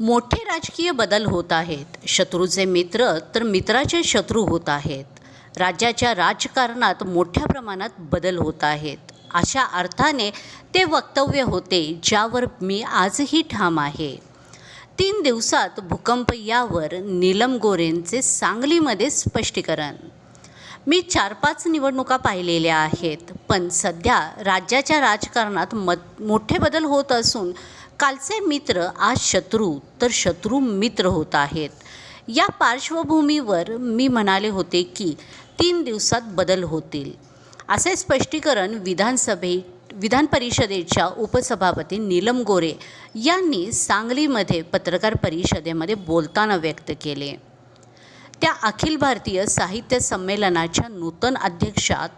मोठे राजकीय बदल होत आहेत. शत्रूचे मित्र तर मित्राचे शत्रू होत आहेत. राज्याच्या राजकारणात मोठ्या प्रमाणात बदल होत आहेत. अशा अर्थाने ते वक्तव्य होते ज्यावर मी आजही ठाम आहे. तीन दिवसात भूकंप यावर नीलम गोरेंचे सांगलीमध्ये स्पष्टीकरण. मी चार पाच निवडणुका पाहिलेल्या आहेत पण सध्या राज्याच्या राजकारणात मत मोठे बदल होत असून कालचे मित्र आज शत्रू तर शत्रू मित्र होत आहेत. या पार्श्वभूमीवर मी म्हणाले होते की तीन दिवसात बदल होतील. असे स्पष्टीकरण विधानसभे विधान परिषदेच्या उपसभापती नीलम गोरे यांनी सांगलीमध्ये पत्रकार परिषदेमध्ये बोलताना व्यक्त केले. त्या अखिल भारतीय साहित्य संमेलनाच्या नूतन अध्यक्षात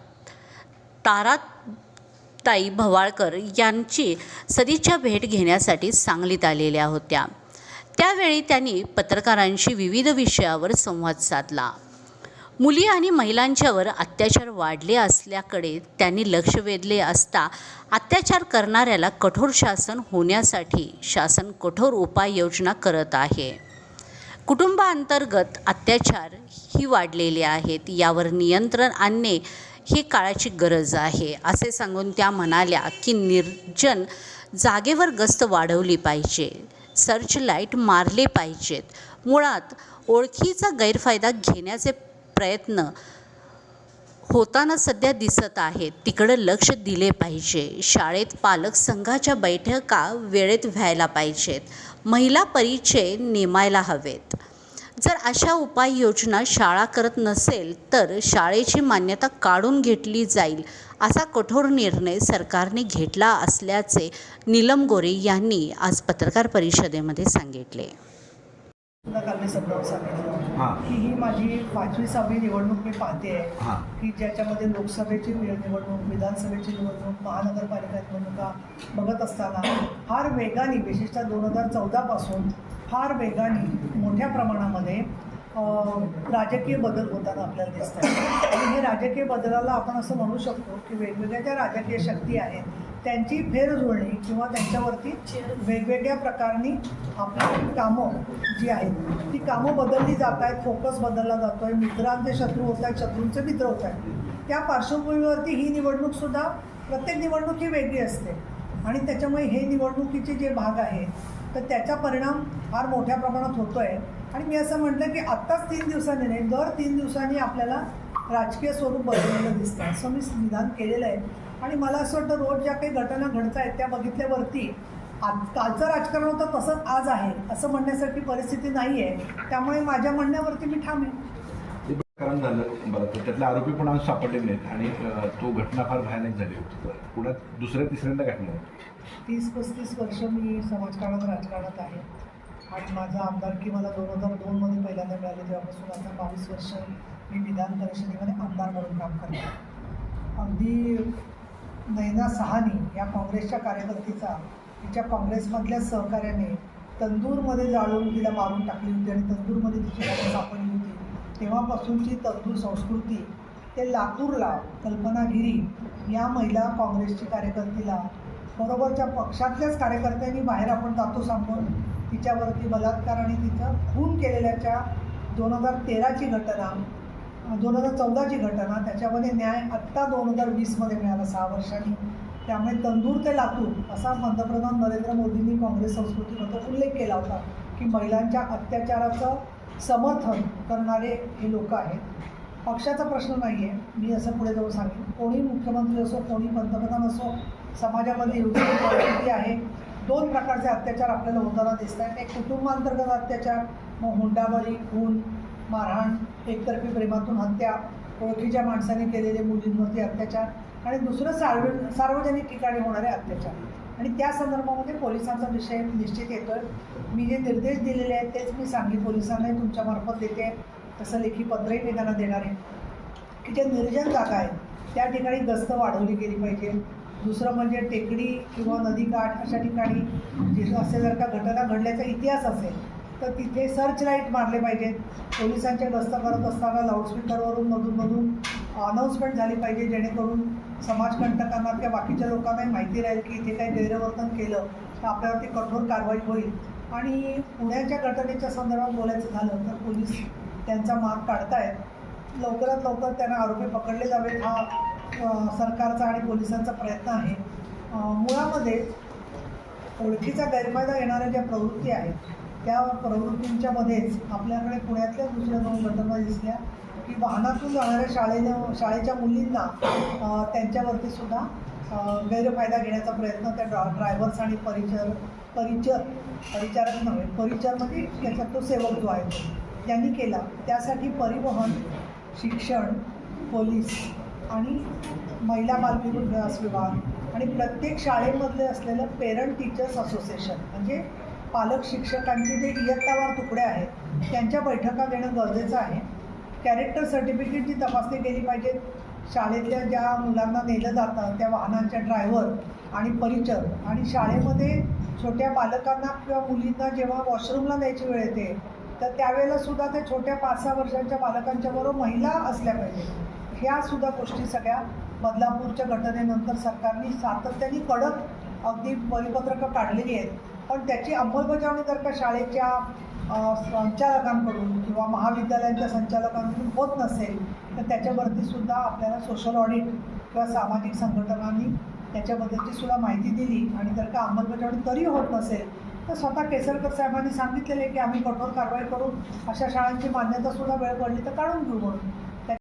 तारा ताई भवाळकर यांची सदिच्छा भेट घेण्यासाठी सांगलीत आलेल्या होत्या. त्यावेळी त्यांनी पत्रकारांशी विविध विषयावर संवाद साधला. मुली आणि महिलांच्यावर अत्याचार वाढले असल्याकडे त्यांनी लक्ष वेधले असता अत्याचार करणाऱ्याला कठोर शासन होण्यासाठी शासन कठोर उपाययोजना करत आहे. कुटुंबांतर्गत अत्याचार ही वाढलेले आहेत. यावर नियंत्रण आणणे ही काळाची गरज आहे. असे सांगून त्या म्हणाल्या की निर्जन जागेवर गस्त वाढवली पाहिजे. सर्च लाइट मारले पाहिजेत. मुळात ओळखीचा गैरफायदा घेण्याचे प्रयत्न होताना सध्या दिसत आहेत तिकडं लक्ष दिले पाहिजे. शाळेत पालक संघाच्या बैठका वेळेत व्हायला पाहिजेत. महिला परिचय नेमायला हवेत. जर अशा उपाययोजना शाळा करत नसेल तर शाळेची मान्यता काढून घेतली जाईल असा कठोर निर्णय सरकारने घेतला असल्याचे नीलम गोरे यांनी आज पत्रकार परिषदेमध्ये सांगितले. तुला काल मी समजावून सांगितलं हां. की ही माझी पाचवी सहावी निवडणूक मी पाहते हां. की ज्याच्यामध्ये लोकसभेची निवडणूक विधानसभेची निवडणूक महानगरपालिका निवडणुका बघत असताना फार वेगाने विशेषतः दोन हजार चौदापासून फार वेगाने मोठ्या प्रमाणामध्ये राजकीय बदल होताना आपल्याला दिसत आहेत आणि हे राजकीय बदलाला आपण असं म्हणू शकतो की वेगवेगळ्या ज्या राजकीय शक्ती आहेत त्यांची फेरजुळणी किंवा त्यांच्यावरती वेगवेगळ्या प्रकारनी आपली कामं जी आहेत ती कामं बदलली जात आहेत फोकस बदलला जातो आहे मित्रांचे शत्रू होत आहेत शत्रूंचे मित्र होत आहेत. त्या पार्श्वभूमीवरती ही निवडणूकसुद्धा प्रत्येक निवडणूक ही वेगळी असते. आणि त्याच्यामुळे हे निवडणुकीचे जे भाग आहेत तर त्याचा परिणाम फार मोठ्या प्रमाणात होतो आहे आणि मी असं म्हटलं की आत्ताच तीन दिवसांनी नाही दर तीन दिवसांनी आपल्याला राजकीय स्वरूप बदललेलं दिसतं असं मी निदान केलेलं आहे. आणि मला असं वाटतं रोज ज्या काही घटना घडत आहेत त्या बघितल्यावरती आज कालचं राजकारण होतं तसंच आज आहे असं म्हणण्यासारखी परिस्थिती नाही आहे त्यामुळे माझ्या म्हणण्यावरती मी ठाम आहे. प्रकरण झालं. बरं त्यातले आरोपी पण आज सापडले नाहीत आणि तो घटना फार भयानक झाली होती. तर पुण्यात दुसऱ्या तिसऱ्यांदा घटना होती तीस पस्तीस वर्ष मी समाजकारणात राजकारणात आहे. आणि माझा आमदारकी मला दोन हजार दोनमध्ये पहिल्यांदा मिळाली तेव्हापासून आता बावीस वर्ष मी विधान परिषदेमध्ये आमदार म्हणून काम करते. अगदी नैना सहानी या काँग्रेसच्या कार्यकर्तीचा तिच्या काँग्रेसमधल्या सहकार्याने तंदूरमध्ये जाळून तिला मारून टाकली होती आणि तंदूरमध्ये तिची सापडली होती. तेव्हापासूनची तंदूर संस्कृती ते लातूरला कल्पनागिरी या महिला काँग्रेसची कार्यकर्तीला. बरोबरच्या पक्षातल्याच कार्यकर्त्यांनी बाहेर आपण जातो सांगून तिच्यावरती बलात्कार आणि तिचं खून केलेल्याच्या दोन हजार तेराची घटना दोन हजार चौदाची घटना त्याच्यामध्ये न्याय आत्ता दोन हजार वीसमध्ये मिळाला सहा वर्षांनी. त्यामुळे तंदूर ते लातूर असा पंतप्रधान नरेंद्र मोदींनी काँग्रेस संस्कृतीबद्दल उल्लेख केला होता की महिलांच्या अत्याचाराचं समर्थन करणारे हे लोक आहेत. पक्षाचा प्रश्न नाही आहे मी असं पुढे जाऊन सांगेन. कोणी मुख्यमंत्री असो कोणी पंतप्रधान असो समाजामध्ये योग्य परिस्थिती आहे. दोन प्रकारचे अत्याचार आपल्याला होताना दिसत आहेत एक कुटुंबांतर्गत अत्याचार मग हुंडाबळी खून मारहाण एकतर्फी प्रेमातून हत्या ओळखीच्या माणसाने केलेले मुलींवरती अत्याचार आणि दुसरं सार्व सार्वजनिक ठिकाणी होणारे अत्याचार. आणि त्या संदर्भामध्ये पोलिसांचा विषय निश्चित येतो मी जे निर्देश दिलेले आहेत तेच मी सांगली पोलिसांनाही तुमच्यामार्फत देते. तसं लेखी पत्रही मी त्यांना देणार आहे. की जे निर्जन जागा आहेत त्या ठिकाणी गस्त वाढवली गेली पाहिजे. दुसरं म्हणजे टेकडी किंवा नदीकाठ अशा ठिकाणी जिथं असे जर का घटना घडल्याचा इतिहास असेल तर तिथे सर्च लाइट मारले पाहिजेत पोलिसांचे गस्त करत असताना लाऊडस्पीकरवरून मधून मधून अनाऊन्समेंट झाली पाहिजे जेणेकरून समाजकंटकांना किंवा बाकीच्या लोकांनाही माहिती राहील की इथे काही गैरवर्तन केलं तर आपल्यावरती कठोर कारवाई होईल. आणि पुण्याच्या घटनेच्या संदर्भात बोलायचं झालं तर पोलीस त्यांचा माग काढतायत. लवकरात लवकर त्यांना आरोपी पकडले जावेत हा सरकारचा आणि पोलिसांचा प्रयत्न आहे. मुळामध्ये ओळखीचा गैरफायदा येणाऱ्या ज्या प्रवृत्ती आहेत त्या प्रवृत्तींच्यामध्येच आपल्याकडे पुण्यातल्या दुसऱ्या दोन घटना दिसल्या. की वाहनातून जाणाऱ्या शाळेनं शाळेच्या मुलींना त्यांच्यावरती सुद्धा गैरफायदा घेण्याचा प्रयत्न त्या ड्रा ड्रायव्हर्स आणि परिचर परिचर परिचारक नव्हे परिचर म्हणजे त्याचा तो सेवक जो आहे त्यांनी केला. त्यासाठी परिवहन शिक्षण पोलीस आणि महिला बालविकास विभाग आणि प्रत्येक शाळेमधले असलेलं पेरंट टीचर्स असोसिएशन म्हणजे पालक शिक्षकांचे जे इयत्तावार तुकडे आहेत त्यांच्या बैठका घेणं गरजेचं आहे. कॅरेक्टर सर्टिफिकेटची तपासणी केली पाहिजे. शाळेतल्या ज्या मुलांना नेलं जातं त्या वाहनांच्या ड्रायव्हर आणि परिचर आणि शाळेमध्ये छोट्या बालकांना किंवा मुलींना जेव्हा वॉशरूमला न्यायची वेळ येते तर त्यावेळेला सुद्धा त्या छोट्या पाच सहा वर्षांच्या बालकांच्या बरोबर महिला असल्या पाहिजे. ह्या सुद्धा गोष्टी सगळ्या बदलापूरच्या घटनेनंतर सरकारने सातत्याने कडक अगदी परिपत्रकं काढलेली आहेत. पण त्याची अंमलबजावणी जर का शाळेच्या संचालकांकडून किंवा महाविद्यालयांच्या संचालकांकडून होत नसेल तर त्याच्यावरती सुद्धा आपल्याला सोशल ऑडिट किंवा सामाजिक संघटनांनी त्याच्याबद्दलची सुद्धा माहिती दिली आणि जर का अंमलबजावणी तरी होत नसेल तर स्वतः केसरकर साहेबांनी सांगितलेले की आम्ही कठोर कारवाई करून अशा शाळांची मान्यता सुद्धा वेळ पडली तर काढून घेऊ म्हणून.